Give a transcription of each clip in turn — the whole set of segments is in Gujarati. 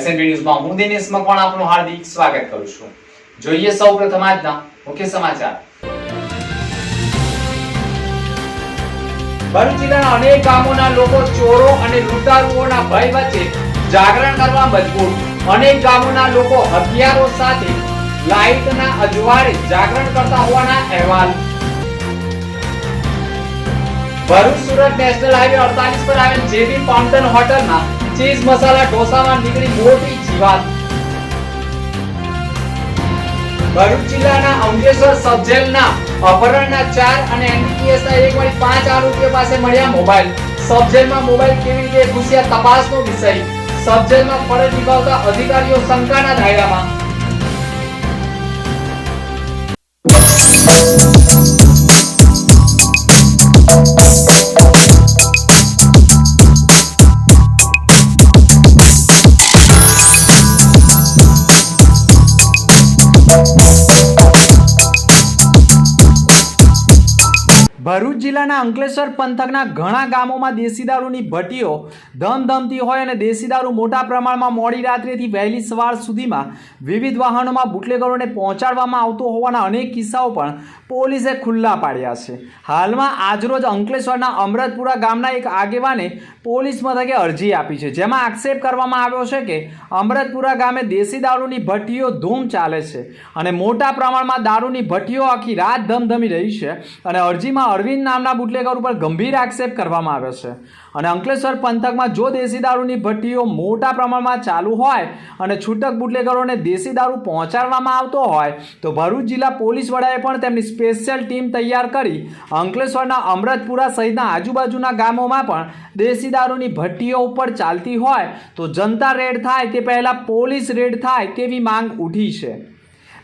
એસએનબી ન્યૂઝમાં હું દિનેશ મકવાણા આપનું હાર્દિક સ્વાગત કરું છું. જોઈએ સૌપ્રથમ આજના મુખ્ય સમાચાર. ભરૂચ જિલ્લાના અનેક ગામોના લોકો ચોરો અને લૂંટારુઓના ભય વચ્ચે જાગરણ કરવા મજબૂર. અનેક ગામોના લોકો હથિયારો સાથે લાઇટના અજવાળે જાગરણ કરતા હોવાના અહેવાલ. ભરૂચ સુરત નેશનલ હાઈવે 48 પર આવેલ જેબી ફાઉન્ટેન હોટલમાં ચીઝ મસાલા ઢોસામાં નીકળી મોટી જીવાત. ભરૂચ જિલ્લાના અંગેશ્વર સબજેલના અપહરણના ચાર અને એનડીપીએસ ના એક વાળી પાંચ આરોપીઓ પાસે મળ્યા મોબાઈલ. સબજેલમાં મોબાઈલ કેવી રીતે ઘૂસ્યા તપાસનો વિષય. સબજેલમાં ફરજ નિભાવતા અધિકારીઓ શંકાના દાયરામાં. ભરૂચ જિલ્લાના અંકલેશ્વર પંથકના ઘણા ગામોમાં દેશી દારૂની ભટ્ટીઓ ધમધમતી હોય અને દેશી દારૂ મોટા પ્રમાણમાં મોડી રાત્રેથી વહેલી સવાર સુધીમાં વિવિધ વાહનોમાં બુટલેગરોને પહોંચાડવામાં આવતો હોવાના અનેક કિસ્સાઓ પણ પોલીસે ખુલ્લા પાડ્યા છે. હાલમાં આજરોજ અંકલેશ્વરના અમરતપુરા ગામના એક આગેવાને પોલીસ મથકે અરજી આપી છે. જેમાં આક્ષેપ કરવામાં આવ્યો છે કે અમરતપુરા ગામે દેશી દારૂની ભટ્ટીઓ ધૂમ ચાલે છે અને મોટા પ્રમાણમાં દારૂની ભઠ્ઠીઓ આખી રાત ધમધમી રહી છે અને અરજીમાં અરવિંદ નામના બુટલેગર ઉપર ગંભીર આક્ષેપ કરવામાં આવ્યો છે. અને અંકલેશ્વર પંથકમાં જો દેશી દારૂની ભટ્ટીઓ મોટા પ્રમાણમાં ચાલુ હોય અને છૂટક બુટલેગરોને દેશી દારૂ પહોંચાડવામાં આવતો હોય, તો ભરૂચ જિલ્લા પોલીસ વડાએ પણ તેમની સ્પેશિયલ ટીમ તૈયાર કરી અંકલેશ્વરના અમરતપુરા સહિતના આજુબાજુના ગામોમાં પણ દેશી દારૂની ભટ્ટીઓ ઉપર ચાલતી હોય, તો જનતા રેડ થાય તે પહેલાં પોલીસ રેડ થાય તેવી માંગ ઉઠી છે.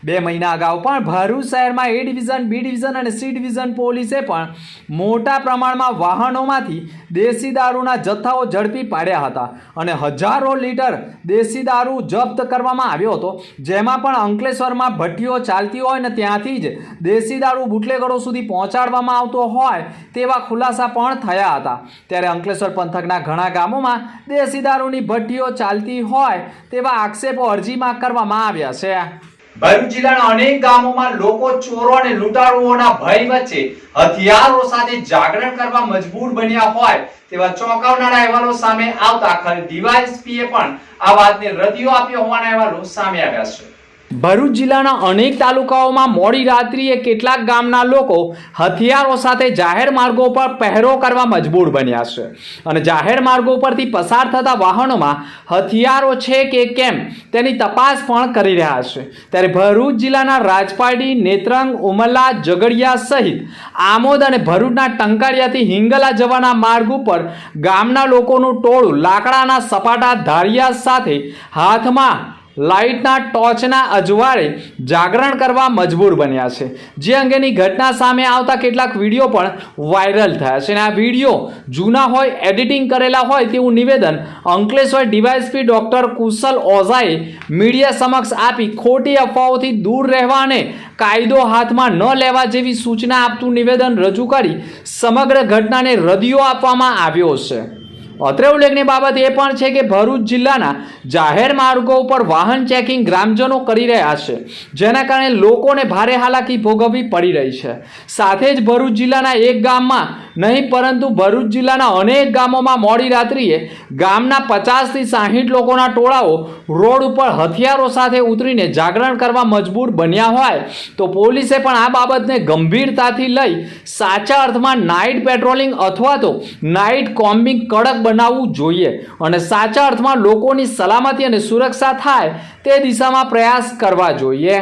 બે મહિના અગાઉ પણ ભરૂચ શહેરમાં એ ડિવિઝન, બી ડિવિઝન અને સી ડિવિઝન પોલીસે પણ મોટા પ્રમાણમાં વાહનોમાંથી દેશી દારૂના જથ્થાઓ ઝડપી પાડ્યા હતા અને હજારો લીટર દેશી દારૂ જપ્ત કરવામાં આવ્યો હતો. જેમાં પણ અંકલેશ્વરમાં ભઠ્ઠીઓ ચાલતી હોય ને ત્યાંથી જ દેશી દારૂ બુટલેગરો સુધી પહોંચાડવામાં આવતો હોય તેવા ખુલાસા પણ થયા હતા. ત્યારે અંકલેશ્વર પંથકના ઘણા ગામોમાં દેશી દારૂની ભઠ્ઠીઓ ચાલતી હોય તેવા આક્ષેપો અરજીમાં કરવામાં આવ્યા છે. ભરૂચ જિલ્લાના અનેક ગામોમાં લોકો ચોરો અને લૂંટારુઓના ભય વચ્ચે હથિયારો સાથે જાગરણ કરવા મજબૂર બન્યા હોય તેવા ચોંકાવનારા અહેવાલો સામે આવતા, ખાલી ડીવાયએસપીએ પણ આ વાતને રદિયો આપ્યો હોવાના અહેવાલો સામે આવ્યા છે. ભરૂચ જિલ્લાના અનેક તાલુકાઓમાં મોડી રાત્રિએ કેટલાક ગામના લોકો હથિયારો સાથે જાહેર માર્ગો પર પહેરો કરવા મજબૂર બન્યા છે. અને જાહેર માર્ગો પરથી પસાર થતા વાહનોમાં હથિયારો છે કે કેમ તેની તપાસ પણ કરી રહ્યા છે. ત્યારે ભરૂચ જિલ્લાના રાજપારડી નેત્રંગ ઉમરલા જગડિયા સહિત આમોદ અને ભરૂચના ટંકારિયાથી હિંગલા જવાના માર્ગ ઉપર ગામના લોકોનું ટોળું લાકડાના સપાટા ધારિયા સાથે હાથમાં લાઇટના ટોચના અજવાળે જાગરણ કરવા મજબૂર બન્યા છે. જે અંગેની ઘટના સામે આવતા કેટલાક વીડિયો પણ વાયરલ થયા છે અને આ વીડિયો જૂના હોય, એડિટિંગ કરેલા હોય તેવું નિવેદન અંકલેશ્વર ડીવાયએસપી ડૉક્ટર કુશલ ઓઝાએ મીડિયા સમક્ષ આપી ખોટી અફવાઓથી દૂર રહેવા અને કાયદો હાથમાં ન લેવા જેવી સૂચના આપતું નિવેદન રજૂ કરી સમગ્ર ઘટનાને રદિયો આપવામાં આવ્યો છે. અત્રે ઉલ્લેખનીય બાબત એ પણ છે કે ભરૂચ જિલ્લાના જાહેર માર્ગો ઉપર વાહન ચેકિંગ ગ્રામજનો કરી રહ્યા છે. જેના કારણે લોકોને ભારે હાલાકી ભોગવવી પડી રહી છે. સાથે જ ભરૂચ જિલ્લાના એક ગામમાં નહીં, પરંતુ ભરૂચ જિલ્લાના અનેક ગામોમાં મોડી રાત્રિએ ગામના પચાસથી સાહીઠ લોકોના ટોળાઓ રોડ ઉપર હથિયારો સાથે ઉતરીને જાગરણ કરવા મજબૂર બન્યા હોય તો પોલીસે પણ આ બાબતને ગંભીરતાથી લઈ સાચા અર્થમાં નાઇટ પેટ્રોલિંગ અથવા તો નાઇટ કોમ્બિંગ કડક બનાવવું જોઈએ અને સાચા અર્થમાં લોકોની સલામતી અને સુરક્ષા થાય તે દિશામાં પ્રયાસ કરવા જોઈએ.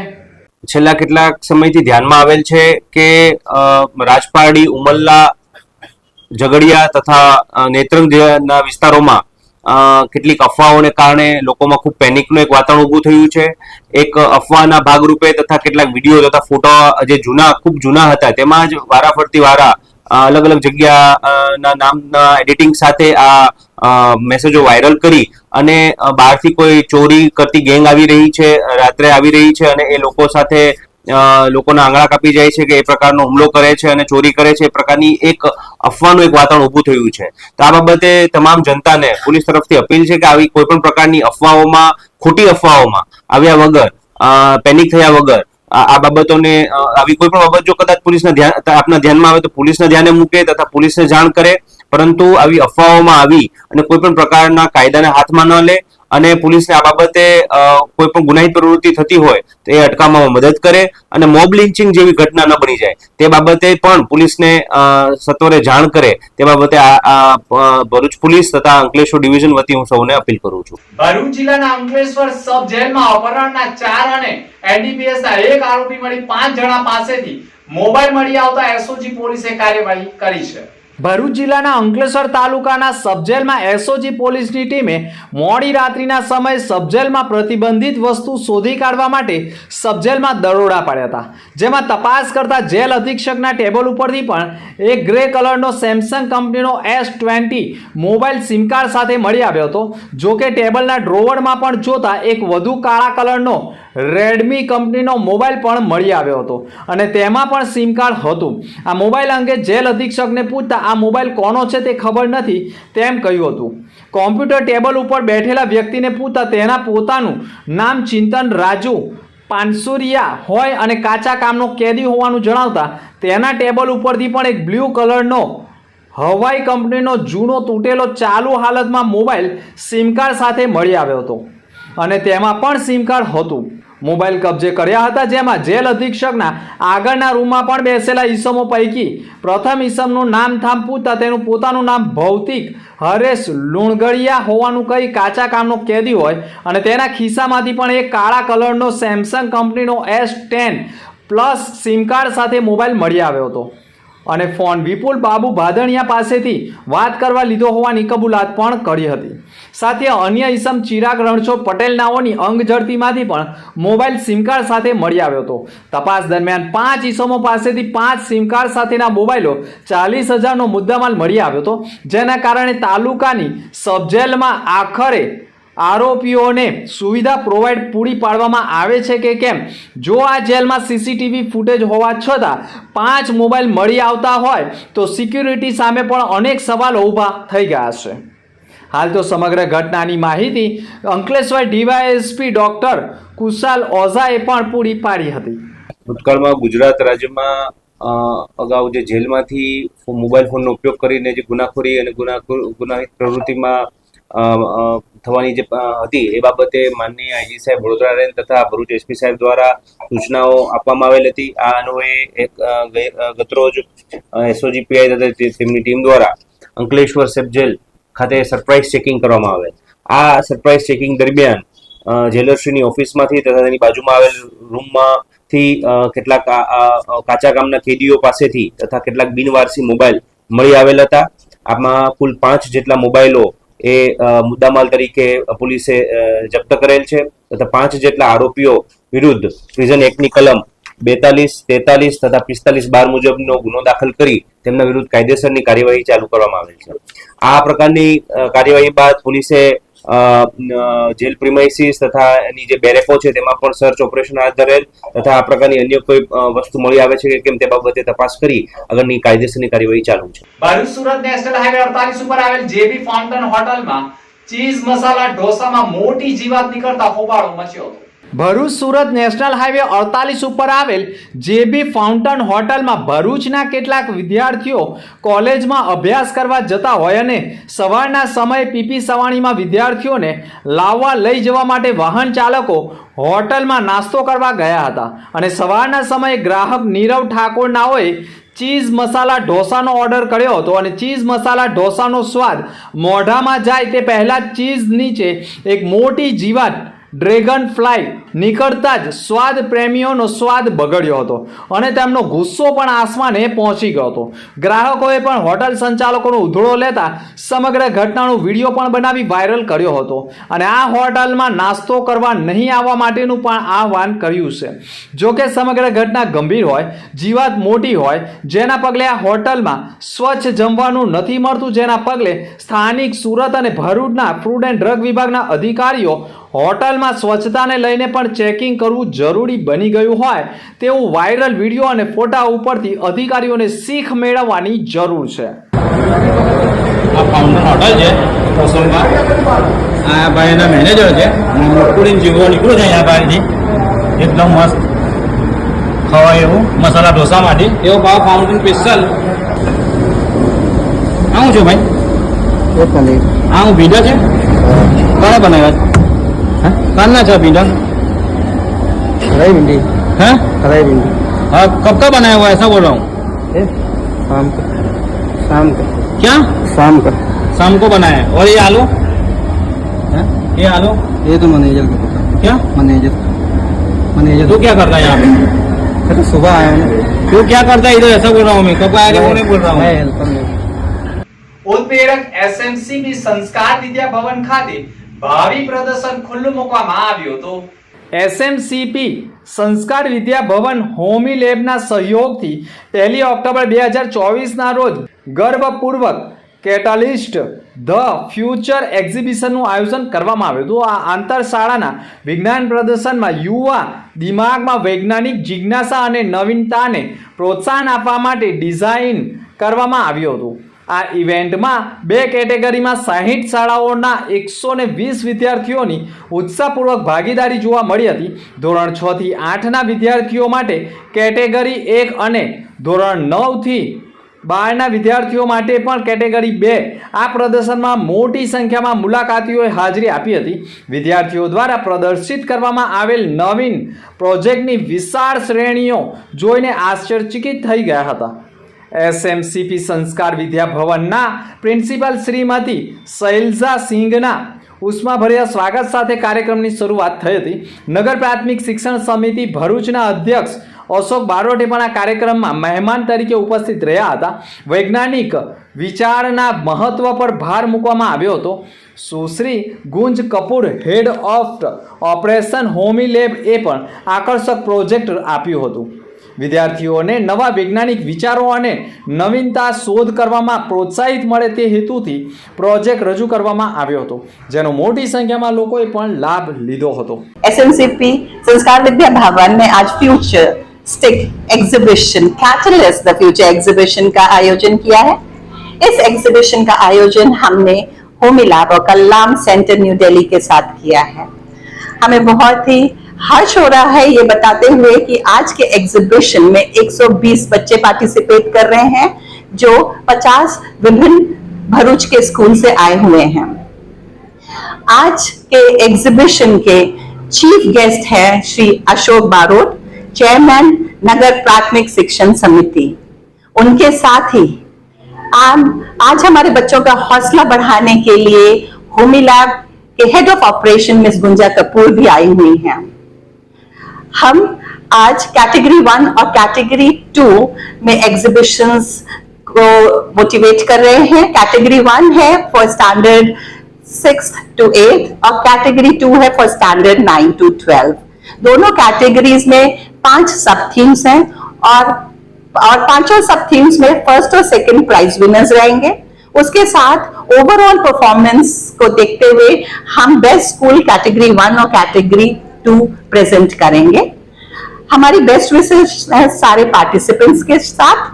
છેલ્લા કેટલાક સમયથી ધ્યાનમાં આવેલ છે કે રાજપારડી, ઉમલ્લા, ઝઘડિયા તથા નેત્રંગના વિસ્તારોમાં કેટલીક અફવાઓને કારણે લોકોમાં ખૂબ પેનિકનું એક વાતાવરણ ઊભું થયું છે. એક અફવાના ભાગરૂપે તથા કેટલાક વીડિયો તથા ફોટો જે જૂના, ખૂબ જૂના હતા, તેમાં જ વારાફરતી વારા અલગ અલગ જગ્યાના નામના એડિટિંગ સાથે આ મેસેજો વાયરલ કરી અને બહારથી કોઈ ચોરી કરતી ગેંગ આવી રહી છે, રાત્રે આવી રહી છે અને એ લોકો સાથે લોકોના આંગળા કાપી જાય છે કે એ પ્રકારનો હુમલો કરે છે અને ચોરી કરે છે, એ પ્રકારની એક અફવાનું એક વાતાવરણ ઊભું થયું છે. તો આ બાબતે તમામ જનતાને પોલીસ તરફથી અપીલ છે કે આવી કોઈ પણ પ્રકારની અફવાઓમાં, ખોટી અફવાઓમાં આવ્યા વગર પેનિક થયા વગર આ બાબતોને આવી કોઈ પણ બાબત જો કદાચ પોલીસના ધ્યાન આપના ધ્યાનમાં આવે તો પોલીસના ધ્યાને મૂકે તથા પોલીસને જાણ કરે, પરંતુ આવી અફવાઓમાં આવી અને કોઈ પણ પ્રકારના કાયદાને હાથમાં ન લે અને પોલીસને આ બાબતે કોઈ પણ ગુનાહિત પ્રવૃત્તિ થતી હોય, તો એ અટકાવવામાં મદદ કરે અને મોબ લિન્ચિંગ જેવી ઘટના ન બની જાય. તે બાબતે પણ પોલીસને સત્વરે જાણ કરે. તે બાબતે આ ભરૂચ પોલીસ તથા અંકલેશ્વર ડિવિઝન વતી હું સૌને અપીલ કરું છું. ભરૂચ જિલ્લાના અંકલેશ્વર સબ જેલમાં અપહરણના ચાર અને એનડીપીએસ ના એક આરોપી મળી પાંચ જણા પાસેથી. મોબાઈલ મળી આવતા એસઓજી પોલીસે કાર્યવાહી કરી છે. ભરૂચ જિલ્લાના અંકલેશ્વર તાલુકાના સબજેલમાં એસઓજી પોલીસની ટીમે મોડી રાત્રિના સમયે સબજેલમાં પ્રતિબંધિત વસ્તુ શોધી કાઢવા માટે સબજેલમાં દરોડા પાડ્યા હતા. જેમાં તપાસ કરતા જેલ અધિક્ષકના ટેબલ ઉપરથી પણ એક ગ્રે કલરનો સેમસંગ કંપનીનો S twenty mobile SIM card સાથે મળી આવ્યો હતો. જો કે ટેબલના ડ્રોવરમાં પણ જોતા એક વધુ કાળા કલરનો રેડમી કંપનીનો મોબાઈલ પણ મળી આવ્યો હતો. અને તેમાં પણ સિમ કાર્ડ હતું. આ મોબાઈલ અંગે જેલ અધિક્ષકને પૂછતા આ મોબાઈલ કોનો છે તે ખબર નથી તેમ કહ્યું હતું. કોમ્પ્યુટર ટેબલ ઉપર બેઠેલા વ્યક્તિને પૂછતા તેના પોતાનું નામ ચિંતન રાજુ પાનસુરિયા હોય અને કાચા કામનો કેદી હોવાનું જણાવતા તેના ટેબલ ઉપરથી પણ એક બ્લુ કલરનો હવાઈ કંપનીનો જૂનો તૂટેલો ચાલુ હાલતમાં મોબાઈલ સિમ કાર્ડ સાથે મળી આવ્યો હતો. અને તેમાં પણ સિમ કાર્ડ હતું. મોબાઈલ કબજે કર્યા હતા, જેમાં જેલ અધિક્ષકના આગળના રૂમમાં પણ બેસેલા ઈસમો પૈકી પ્રથમ ઈસમનું નામ થામ પૂછતા તેનું પોતાનું નામ ભૌતિક હરેશ લુણગળિયા હોવાનું કહી કાચા કામનો કેદી હોય અને તેના ખિસ્સામાંથી પણ એક કાળા કલરનો સેમસંગ કંપનીનો S ten plus SIM card સાથે મોબાઈલ મળી આવ્યો હતો. અને ફોન વિપુલ બાબુ ભાદણિયા પાસેથી વાત કરવા લીધો હોવાની કબૂલાત પણ કરી હતી. સાથે અન્ય ઈસમ ચિરાગ રણછોડ પટેલ નાઓની અંગ ઝડપીમાંથી પણ મોબાઈલ સિમ કાર્ડ સાથે મળી આવ્યો હતો. તપાસ દરમિયાન પાંચ ઈસમો પાસેથી પાંચ સિમ કાર્ડ સાથેના મોબાઈલો ચાલીસ હજારનો મુદ્દામાલ મળી આવ્યો હતો, જેના કારણે તાલુકાની સબજેલમાં આખરે આરોપીઓને સુવિધા પ્રોવાઈડ પૂરી પાડવામાં આવે છે કે કેમ? જો આ જેલમાં સીસીટીવી ફૂટેજ હોવા છતાં પાંચ મોબાઈલ મળી આવતા હોય, તો સિક્યુરિટી સામે પણ અનેક સવાલો ઊભા થઈ ગયા છે. હાલ તો સમગ્ર ઘટનાની માહિતી અંકલેશ્વર ડીવાયએસપી ડોક્ટર કુશાલ ઓઝાએ પણ પૂરી પાડી હતી. ભૂતકાળમાં ગુજરાત રાજ્યમાં અગાઉ જે જેલમાંથી મોબાઈલ ફોનનો ઉપયોગ કરીને જે ગુનાખોરી અને ગુના ગુનાહિત પ્રવૃત્તિમાં થવાની જે હતી એ બાબતે માનનીય આઈજી સાહેબ વડોદરા રેન્જ તથા ભરૂચ એસપી સાહેબ દ્વારા સૂચનાઓ આપવામાં આવેલ હતી. આ અન્વયે એક ગતરોજ એસઓજી પીઆઈ તથા તેમની ટીમ દ્વારા અંકલેશ્વર સેફ જેલ ખાતે સરપ્રાઇઝ ચેકિંગ કરવામાં આવેલ. આ સરપ્રાઇઝ ચેકિંગ દરમિયાન જેલરશ્રીની ઓફિસમાંથી તથા તેની બાજુમાં આવેલ રૂમમાંથી કેટલાક કાચા કામના કેદીઓ પાસેથી તથા કેટલાક બિનવારસી મોબાઈલ મળી આવેલ હતા. આમાં કુલ પાંચ જેટલા મોબાઈલો એ મુદ્દામાલ તરીકે પોલીસે જપ્ત કરેલ છે. તથા પાંચ જેટલા આરોપીઓ વિરુદ્ધ પ્રિઝન એક્ટની કલમ બેતાલીસ, તેતાલીસ તથા પિસ્તાલીસ બાર મુજબનો ગુનો દાખલ કરી તેમના વિરુદ્ધ કાયદેસરની કાર્યવાહી ચાલુ કરવામાં આવેલ છે. આ પ્રકારની કાર્યવાહી બાદ પોલીસે જેલ પ્રિમાઇસીસ તથા એની જે બેરેકો છે તેમાં પણ સર્ચ ઓપરેશન હાથ ધરેલ તથા આ પ્રકારની અન્ય કોઈ વસ્તુ મળી આવે છે કે કેમ તે બાબતે તપાસ કરી આગળની કાયદેસરની કાર્યવાહી ચાલુ છે. ભરૂચ સુરત નેશનલ હાઈવે 48 ઉપર આવેલ જેબી ફાઉન્ટન હોટલમાં ચીઝ મસાલા ઢોસામાં મોટી જીવાત નીકળતા હોબાળો મચ્યો હતો. ભરૂચ સુરત નેશનલ હાઈવે 48 ઉપર આવેલ જેબી ફાઉન્ટન હોટલમાં ભરૂચના કેટલાક વિદ્યાર્થીઓ કોલેજમાં અભ્યાસ કરવા જતા હોય અને સવારના સમયે પીપી સવાણીમાં વિદ્યાર્થીઓને લાવવા લઈ જવા માટે વાહન ચાલકો હોટલમાં નાસ્તો કરવા ગયા હતા. અને સવારના સમયે ગ્રાહક નીરવ ઠાકોરનાઓએ ચીઝ મસાલા ઢોસાનો ઓર્ડર કર્યો હતો અને ચીઝ મસાલા ઢોસાનો સ્વાદ મોઢામાં જાય તે પહેલાં ચીઝ નીચે એક મોટી જીવાત ડ્રેગન ફ્લાય નીકળતા જ સ્વાદ પ્રેમીઓનો સ્વાદ બગડ્યો હતો અને તેમનો ગુસ્સો પણ આસમાને પહોંચી ગયો હતો. ગ્રાહકોએ પણ હોટલ સંચાલકોનો ઉધળો લેતા સમગ્ર ઘટનાનો વીડિયો પણ બનાવી વાયરલ કર્યો હતો અને આ હોટલમાં નાસ્તો કરવા નહીં આવવા માટેનું પણ આહવાન કર્યું છે. જોકે સમગ્ર ઘટના ગંભીર હોય, જીવાત મોટી હોય, જેના પગલે આ હોટલમાં સ્વચ્છ જમવાનું નથી મળતું, જેના પગલે સ્થાનિક સુરત અને ભરૂચના ફૂડ એન્ડ ડ્રગ વિભાગના અધિકારીઓ હોટલમાં સ્વચ્છતાને લઈને પણ ચેકિંગ કરવું જરૂરી બની ગયું હોય તેવું વાયરલ વીડિયો અને ફોટા ઉપરથી અધિકારીઓને શીખ મેળવવાની જરૂર છે. આ ફાઉન્ટેન હોટલ છે આ ભાઈના મેનેજર છે. અને જીવો નીકળ્યું છે અહીંયા બહારથી. એકદમ મસ્ત. ખવાય એવું. મસાલા ઢોસા માટે. એવો ભાવ ફાઉન્ટેન સ્પેશિયલ આવું છું ભાઈ? હા આ હું બીજો છે? કોણે બનાવ્યા? હા કાલના છે ભીંડા कढ़ाई भिंडी હે कढ़ाई भिंडी हाँ कब का बनाया हुआ है ऐसा बोल रहा हूँ है शाम का शाम का क्या शाम का शाम को बनाया है और ये आलू हैं? ये आलू ये तो मैनेजर को पता क्या मैनेजर मैनेजर तू क्या करता है यहाँ पे मैं तो सुबह आया हूँ ना तू क्या करता है इधर ऐसा बोल रहा हूँ मैं कब आया वो नहीं बोल रहा मैं हूँ हेल्पर नहीं ઉત્પ્રેરક એસએમસીબી સંસ્કાર વિદ્યા ભવન ખાતે ભાવિ પ્રદર્શન ખુલ્લું મૂકવામાં આવ્યું હતું. એસએમસીપી સંસ્કાર વિદ્યા ભવન હોમી લેબના સહયોગથી પહેલી ઓક્ટોબર બે હજાર ચોવીસના રોજ ગર્ભપૂર્વક કેટાલિસ્ટ ધ ફ્યુચર એક્ઝિબિશનનું આયોજન કરવામાં આવ્યું હતું. આ આંતર શાળાના વિજ્ઞાન પ્રદર્શનમાં યુવા દિમાગમાં વૈજ્ઞાનિક જિજ્ઞાસા અને નવીનતાને પ્રોત્સાહન આપવા માટે ડિઝાઇન કરવામાં આવ્યું હતું. આ ઇવેન્ટમાં બે કેટેગરીમાં સાહીઠ શાળાઓના એકસો ને વીસ વિદ્યાર્થીઓની ઉત્સાહપૂર્વક ભાગીદારી જોવા મળી હતી. ધોરણ છ થી આઠના વિદ્યાર્થીઓ માટે કેટેગરી એક અને ધોરણ નવથી બારના વિદ્યાર્થીઓ માટે પણ કેટેગરી બે આ પ્રદર્શનમાં મોટી સંખ્યામાં મુલાકાતીઓએ હાજરી આપી હતી. વિદ્યાર્થીઓ દ્વારા પ્રદર્શિત કરવામાં આવેલ નવીન પ્રોજેક્ટની વિશાળ શ્રેણીઓ જોઈને આશ્ચર્યચકિત થઈ ગયા હતા. એસએમસીપી સંસ્કાર વિદ્યા ભવનના પ્રિન્સિપાલ શ્રીમતી શૈલજા સિંઘના ઉષ્માભર્યા સ્વાગત સાથે કાર્યક્રમની શરૂઆત થઈ હતી. નગર પ્રાથમિક શિક્ષણ સમિતિ ભરૂચના અધ્યક્ષ અશોક બારોટે પણ આ કાર્યક્રમમાં મહેમાન તરીકે ઉપસ્થિત રહ્યા હતા. વૈજ્ઞાનિક વિચારના મહત્વ પર ભાર મૂકવામાં આવ્યો હતો. Sushri Gunj Kapoor head of operation Homi lab એ પણ આકર્ષક પ્રોજેક્ટ આપ્યું હતું. વિદ્યાર્થીઓને નવા વૈજ્ઞાનિક વિચારો અને નવીનતા શોધ કરવામાં પ્રોત્સાહિત મળે તે હેતુથી પ્રોજેક્ટ રજૂ કરવામાં આવ્યો હતો જેનો મોટી સંખ્યામાં લોકોએ પણ લાભ લીધો હતો एसएमसीपी संस्कार विद्या भवन में आज futuristic exhibition catalyst the future exhibition का आयोजन किया है इस एग्जीबिशन का आयोजन हमने होमी लैब और कल्लाम सेंटर न्यू दिल्ली के साथ किया है हमें बहुत ही हर्ष हो रहा है ये बताते हुए कि आज के एग्जीबिशन में 120 बच्चे पार्टिसिपेट कर रहे हैं, जो 50 विभिन्न भरूच के स्कूल से आए हुए हैं। आज के एग्जीबिशन के चीफ गेस्ट हैं श्री अशोक बारोट चेयरमैन नगर प्राथमिक शिक्षण समिति। उनके साथ ही आम, आज हमारे बच्चों का हौसला बढ़ाने के लिए होमी लैब के head of operation miss Gunja Kapoor भी आई हुई हैं। हम आज कैटेगरी वन और कैटेगरी टू में एग्जीबिशंस को मोटिवेट कर रहे हैं। कैटेगरी वन है for standard six to eight और कैटेगरी टू है for standard nine to twelve दोनों कैटेगरीज में पाँच सब थीम्स हैं और और पाँचों सब थीम्स में फ़र्स्ट और सेकंड प्राइज विनर्स रहेंगे। उसके साथ ओवरऑल परफॉर्मेंस को देखते हुए हम बेस्ट स्कूल कैटेगरी वन और कैटेगरी टू प्रेजेंट करेंगे हमारी बेस्ट विशेष है सारे पार्टिसिपेंट्स के साथ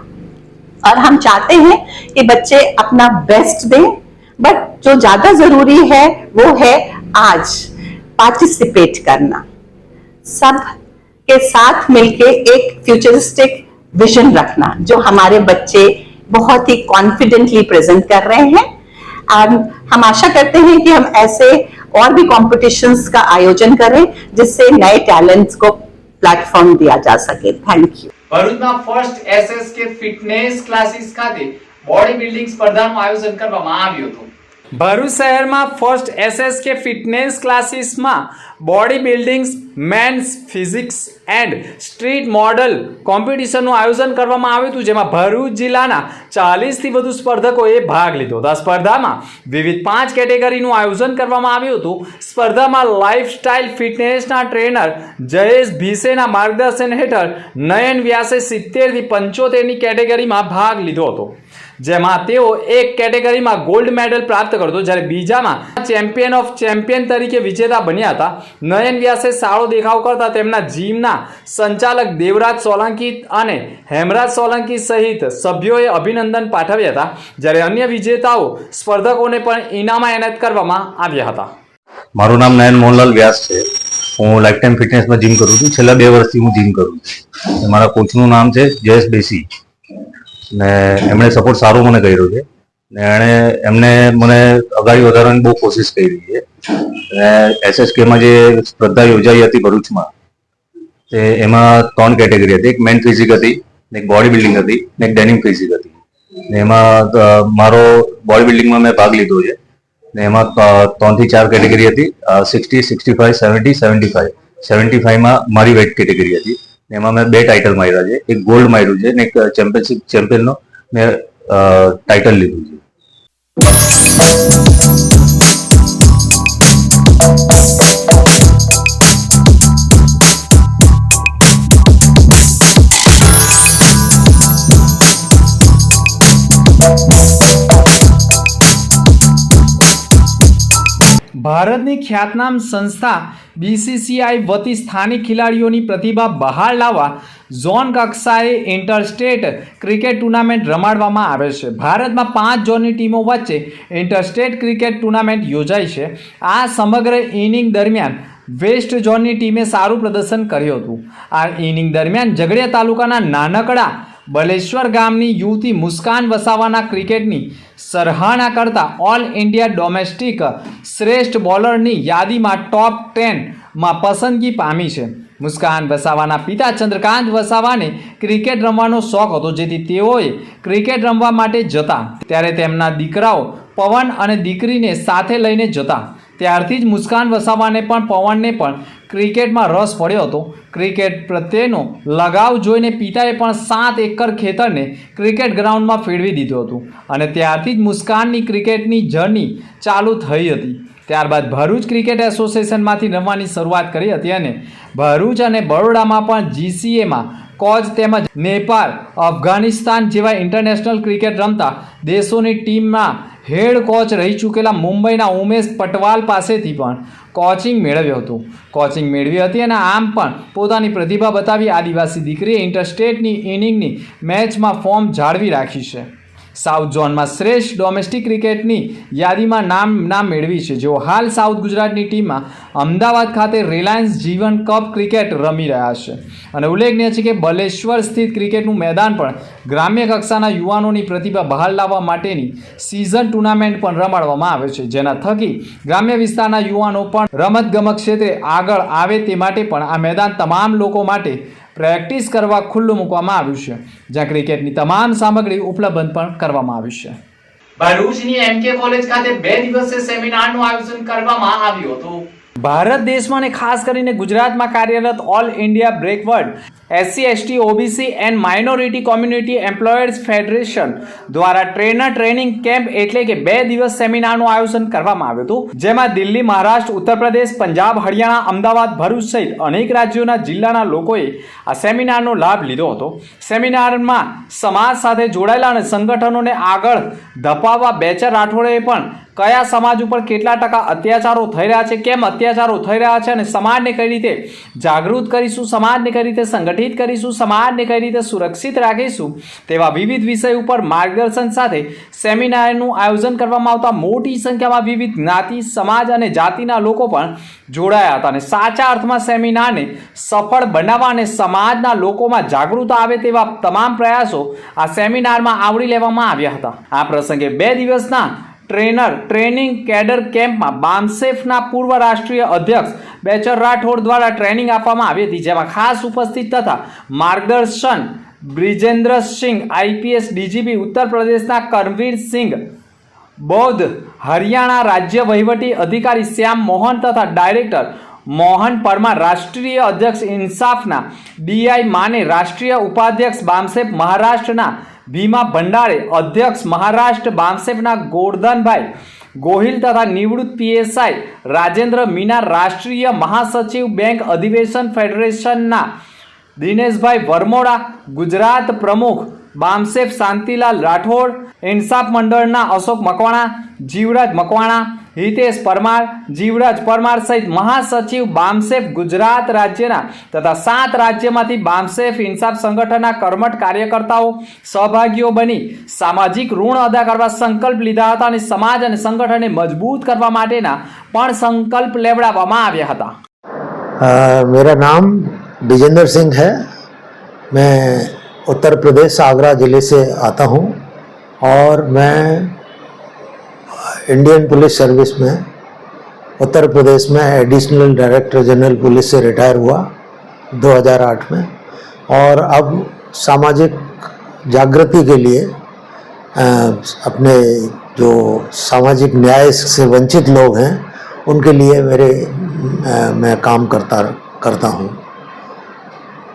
और हम चाहते हैं कि बच्चे अपना बेस्ट दें बट जो ज़्यादा ज़रूरी है वो है आज पार्टिसिपेट करना सब के साथ मिलके एक फ्यूचरिस्टिक विजन रखना जो हमारे बच्चे बहुत ही कॉन्फिडेंटली प्रेजेंट कर रहे हैं और हम आशा करते हैं कि हम ऐसे और भी कॉम्पिटिशन्स का आयोजन करें जिससे नए टैलेंट्स को प्लेटफॉर्म दिया जा सके थैंक यू ભરૂચમાં ફર્સ્ટ એસએસકે ફિટનેસ ક્લાસીસ ખાતે બોડી બિલ્ડિંગ સ્પર્ધાનું આયોજન કરવામાં આવ્યું હતું ભરૂચ શહેરમાં ફર્સ્ટ એસએસકે ફિટનેસ ક્લાસીસમાં body buildings men's physics and street model કોમ્પિટિશનનું આયોજન કરવામાં આવ્યું હતું, જેમાં ભરૂચ જિલ્લાના ચાલીસથી વધુ સ્પર્ધકોએ ભાગ લીધો હતો. આ સ્પર્ધામાં વિવિધ પાંચ કેટેગરીનું આયોજન કરવામાં આવ્યું હતું. સ્પર્ધામાં લાઇફસ્ટાઇલ ફિટનેસના ટ્રેનર જયેશ ભીસેના માર્ગદર્શન હેઠળ નયન વ્યાસે સિત્તેરથી પંચોતેરની કેટેગરીમાં ભાગ લીધો હતો. જેમાં તેઓ એક કેટેગરીમાં ગોલ્ડ મેડલ પ્રાપ્ત કરતો જ્યારે બીજામાં ચેમ્પિયન ઓફ ચેમ્પિયન તરીકે વિજેતા બન્યા હતા. નયન વ્યાસે સારો દેખાવ કરતા તેમના જીમના સંચાલક દેવરાજ સોલંકી અને હેમરાજ સોલંકી સહિત સભ્યોએ અભિનંદન પાઠવ્યા હતા. જ્યારે અન્ય વિજેતાઓ સ્પર્ધકોને પણ ઇનામાં એનાયત કરવામાં આવ્યા હતા. મારું નામ નયન મોહનલાલ વ્યાસ છે. હું લાઈફ ટાઈમ ફિટનેસમાં જીમ કરું છું. છેલ્લા બે વર્ષથી હું જીમ કરું છું. મારા કોચનું નામ છે જયેશ બેસી. ને એમણે સપોર્ટ સારો મને કર્યો છે. ને એણે, એમને મને અગાડી વધારવાની બહુ કોશિશ કરી છે. અને એસએસકેમાં જે સ્પર્ધા યોજાઈ હતી ભરૂચમાં, તે એમાં ત્રણ કેટેગરી હતી. એક મેન ફિઝિક હતી એક બોડી બિલ્ડિંગ હતી, ને એક ડેનિમ ફિઝિક હતી. ને એમાં મારો બોડી બિલ્ડિંગમાં મેં ભાગ લીધો છે. ને એમાં ત્રણથી ચાર કેટેગરી હતી. Sixty sixty five seventy seventy five seventy ફાઈવમાં મારી વેટ કેટેગરી હતી. એમાં મેં બે ટાઇટલ માર્યા છે. એક ગોલ્ડ માર્યું છે ને એક ચેમ્પિયનશિપ ચેમ્પિયનનો મેં ટાઇટલ લીધું છે. ભારતની ખ્યાતનામ સંસ્થા બીસીસીઆઈ વતી સ્થાનિક ખેલાડીઓની પ્રતિભા બહાર લાવવા ઝોન કક્ષાએ ઇન્ટરસ્ટેટ ક્રિકેટ ટુર્નામેન્ટ રમાડવામાં આવે છે. ભારતમાં પાંચ ઝોનની ટીમો વચ્ચે ઇન્ટરસ્ટેટ ક્રિકેટ ટુર્નામેન્ટ યોજાઈ છે. આ સમગ્ર ઇનિંગ દરમિયાન વેસ્ટ ઝોનની ટીમે સારું પ્રદર્શન કર્યું હતું. આ ઇનિંગ દરમિયાન ઝઘડિયા તાલુકાના નાનકડા બલેશ્વર ગામની યુવતી મુસ્કાન વસાવાના ક્રિકેટની સરાહના કરતા ઓલ ઇન્ડિયા ડોમેસ્ટિક શ્રેષ્ઠ બોલરની યાદીમાં ટોપ ટેનમાં પસંદગી પામી છે. મુસ્કાન વસાવાના પિતા ચંદ્રકાંત વસાવાને ક્રિકેટ રમવાનો શોખ હતો, જેથી તેઓએ ક્રિકેટ રમવા માટે જતા. ત્યારે તેમના દીકરાઓ પવન અને દીકરીને સાથે લઈને જતા. ત્યારથી જ મુસ્કાન વસાવાને પણ પવનને પણ ક્રિકેટમાં રસ પડ્યો હતો. ક્રિકેટ પ્રત્યેનો લગાવ જોઈને પિતાએ પણ સાત એકર ખેતરને ક્રિકેટ ગ્રાઉન્ડમાં ફેરવી દીધું હતું અને ત્યારથી જ મુસ્કાનની ક્રિકેટની જર્ની ચાલુ થઈ હતી. ત્યારબાદ ભરૂચ ક્રિકેટ એસોસિએશનમાંથી રમવાની શરૂઆત કરી હતી અને ભરૂચ અને બરોડામાં પણ જીસીએમાં કોચ તેમજ નેપાળ, અફઘાનિસ્તાન જેવા ઇન્ટરનેશનલ ક્રિકેટ રમતા દેશોની ટીમમાં હેડ કોચ રહી ચૂકેલા મુંબઈના ઉમેશ પટવાલ પાસેથી પણ કોચિંગ મેળવ્યું હતું. કોચિંગ મેળવી હતી અને આમ પણ પોતાની પ્રતિભા બતાવી આદિવાસી દીકરીએ ઇન્ટરસ્ટેટની ઇનિંગની મેચમાં ફોર્મ જાળવી રાખી છે. સાઉથ ઝોનમાં શ્રેષ્ઠ ડોમેસ્ટિક ક્રિકેટની યાદીમાં નામ નામ મેળવી છે. જેઓ હાલ સાઉથ ગુજરાતની ટીમમાં અમદાવાદ ખાતે રિલાયન્સ જીવન કપ ક્રિકેટ રમી રહ્યા છે. અને ઉલ્લેખનીય છે કે બલેશ્વર સ્થિત ક્રિકેટનું મેદાન પણ ગ્રામ્ય કક્ષાના યુવાનોની પ્રતિભા બહાર લાવવા માટેની સિઝન ટુર્નામેન્ટ પણ રમાડવામાં આવે છે. જેના થકી ગ્રામ્ય વિસ્તારના યુવાનો પણ રમતગમત ક્ષેત્રે આગળ આવે તે માટે પણ આ મેદાન તમામ લોકો માટે પ્રેક્ટિસ કરવા ખુલ્લું મૂકવામાં આવ્યું છે જ્યાં ક્રિકેટની તમામ સામગ્રી ઉપલબ્ધ પણ કરવામાં આવી છે. ભરૂચની એમકે કોલેજ ખાતે બે દિવસીય સેમિનારનું આયોજન કરવામાં આવ્યું હતું. ભારત દેશમાં અને ખાસ કરીને ગુજરાતમાં કાર્યરત all India backward SC ST OBC and minority community employers federation દ્વારા ટ્રેનર ટ્રેનિંગ કેમ્પ એટલે કે બે દિવસ સેમિનારનું આયોજન કરવામાં આવ્યું હતું. જેમાં દિલ્હી, મહારાષ્ટ્ર, ઉત્તર પ્રદેશ, પંજાબ, હરિયાણા, અમદાવાદ, ભરૂચ સહિત અનેક રાજ્યોના જિલ્લાના લોકોએ આ સેમિનારનો લાભ લીધો હતો. સેમિનારમાં સમાજ સાથે જોડાયેલા અને સંગઠનોને આગળ ધપાવવા બેચર રાઠોડે પણ કયા સમાજ ઉપર કેટલા ટકા અત્યાચારો થઈ રહ્યા છે, કેમ અત્યાચારો થઈ રહ્યા છે અને સમાજને કઈ રીતે જાગૃત કરીશું, સમાજને કઈ રીતે સંગઠિત કરીશું, સમાજને કઈ રીતે સુરક્ષિત રાખીશું તેવા વિવિધ વિષય ઉપર માર્ગદર્શન સાથે સેમિનારનું આયોજન કરવામાં આવતા મોટી સંખ્યામાં વિવિધ જ્ઞાતિ, સમાજ અને જાતિના લોકો પણ જોડાયા હતા અને સાચા અર્થમાં સેમિનારને સફળ બનાવવા અને સમાજના લોકોમાં જાગૃતતા આવે તેવા તમામ પ્રયાસો આ સેમિનારમાં આવરી લેવામાં આવ્યા હતા. આ પ્રસંગે બે દિવસના ટ્રેનર, ટ્રેનિંગ કેડર કેમ્પમાં બામસેફના પૂર્વ રાષ્ટ્રીય અધ્યક્ષ બેચર રાઠોડ દ્વારા ટ્રેનિંગ આપવામાં આવી હતી, જેમાં ખાસ ઉપસ્થિત તથા માર્ગદર્શન બ્રિજેન્દ્રસિંહ આઈપીએસ ડીજીપી ઉત્તર પ્રદેશના કરવીર સિંઘ, બૌદ્ધ હરિયાણા રાજ્ય વહીવટી અધિકારી શ્યામ મોહન તથા ડાયરેક્ટર મોહન પરમાર, રાષ્ટ્રીય અધ્યક્ષ ઇન્સાફના ડીઆઈ માને રાષ્ટ્રીય ઉપાધ્યક્ષ બામસેફ મહારાષ્ટ્રના ભીમા ભંડારે અધ્યક્ષ મહારાષ્ટ્ર બામસેફના ગોરધનભાઈ ગોહિલ તથા નિવૃત્ત પીએસઆઈ રાજેન્દ્ર મીના રાષ્ટ્રીય મહાસચિવ બેંક અધિવેશન ફેડરેશનના દિનેશભાઈ વરમોડા, ગુજરાત પ્રમુખ બામસેફ શાંતિલાલ રાઠોડ, ઇન્સાફ મંડળના અશોક મકવાણા, જીવરાજ મકવાણા હિતેશ પરમાર જીવરાજ પરમાર સહિત મહાસચિવ બામસેફ ગુજરાત રાજ્યના તથા સાત રાજ્યમાંથી બામસેફ ઇન્સાફ સંગઠનના કર્મઠ કાર્યકર્તાઓ સહભાગીઓ બની સામાજિક ઋણ અદા કરવા સંકલ્પ લીધા હતા અને સમાજ અને સંગઠનને મજબૂત કરવા માટેના પણ સંકલ્પ લેવડાવવામાં આવ્યા હતા अ, मेरा नाम विजेंद्र सिंह है मैं उत्तर प्रदेश आगरा ज़िले से आता हूँ और मैं इंडियन पुलिस सर्विस में उत्तर प्रदेश में एडिशनल डायरेक्टर जनरल पुलिस से रिटायर हुआ 2008 में। और अब सामाजिक जागृति के लिए अपने जो सामाजिक न्याय से वंचित लोग हैं, उनके लिए मेरे मैं काम करता करता हूँ।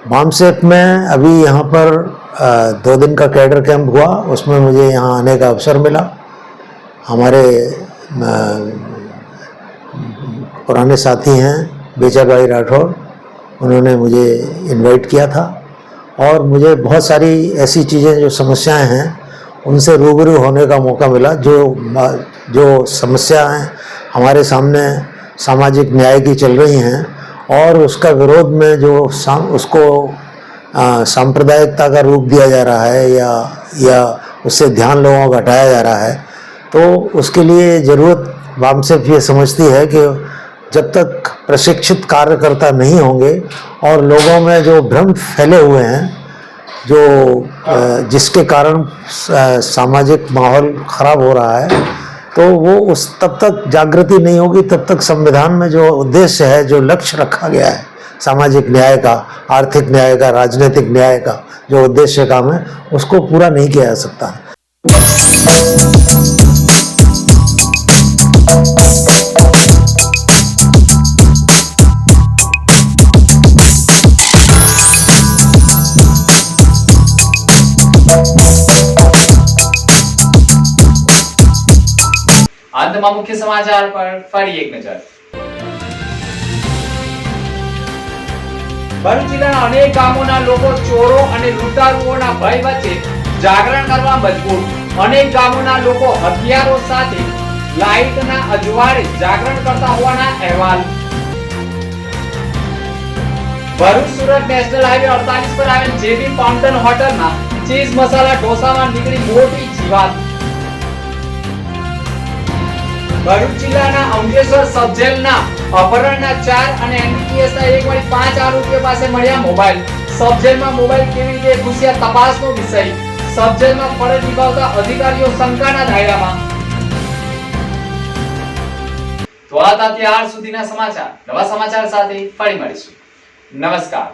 बामसेप में अभी यहाँ पर दो दिन का कैडर कैंप हुआ, उसमें मुझे यहाँ आने का अवसर मिला। हमारे पुराने साथी हैं बेचा भाई राठौर। उन्होंने मुझे इनवाइट किया था और मुझे बहुत सारी ऐसी चीज़ें जो समस्याएँ हैं उनसे रूबरू होने का मौका मिला जो जो समस्याएँ हमारे सामने सामाजिक न्याय की चल रही हैं और उसका विरोध में जो साम, उसको सांप्रदायिकता का रूप दिया जा रहा है या या उससे ध्यान लोगों का हटाया जा रहा है तो उसके लिए ज़रूरत वाम वामसेफ ये समझती है कि जब तक प्रशिक्षित कार्यकर्ता नहीं होंगे और लोगों में जो भ्रम फैले हुए हैं, जो जिसके कारण सामाजिक माहौल खराब हो रहा है तो वो उस, तब तक जागृति नहीं होगी, तब तक संविधान में जो उद्देश्य है, जो लक्ष्य रखा गया है, सामाजिक न्याय का, आर्थिक न्याय का, राजनीतिक न्याय का, जो उद्देश्य काम है, उसको पूरा नहीं किया जा सकता। અંતમાં મુખ્ય સમાચાર પર ફરી એક નજર. ભરૂચ જિલ્લાના અનેક ગામોના લોકો ચોરો અને લૂંટારુઓના ભય વચ્ચે જાગરણ કરવા મજબૂર. અનેક ગામોના લોકો હથિયારો સાથે લાઇટના અજવાળે જાગરણ કરતા હોવાના અહેવાલ. ભરૂચ સુરત નેશનલ હાઈવે 48 પર આવેલ જેબી પાઉન્ટન હોટલમાં ચીઝ મસાલા ઢોસામાં નીકળી મોટી જીવાત. ભરૂચ જિલ્લાના અંકલેશ્વર સબજેલના અપહરણના ચાર અને એનડીપીએસ ના એક મળી પાંચ આરોપીઓ પાસે મળ્યા મોબાઈલ. સબજેલમાં મોબાઈલ કેવી રીતે ઘૂસ્યા તપાસનો વિષય. સબજેલમાં ફરજ નિભાવતા અધિકારીઓ શંકાના દાયરામાં. તો આ હતા સુધીના સમાચાર. નવા સમાચાર સાથે ફરી મળીશું. નમસ્કાર.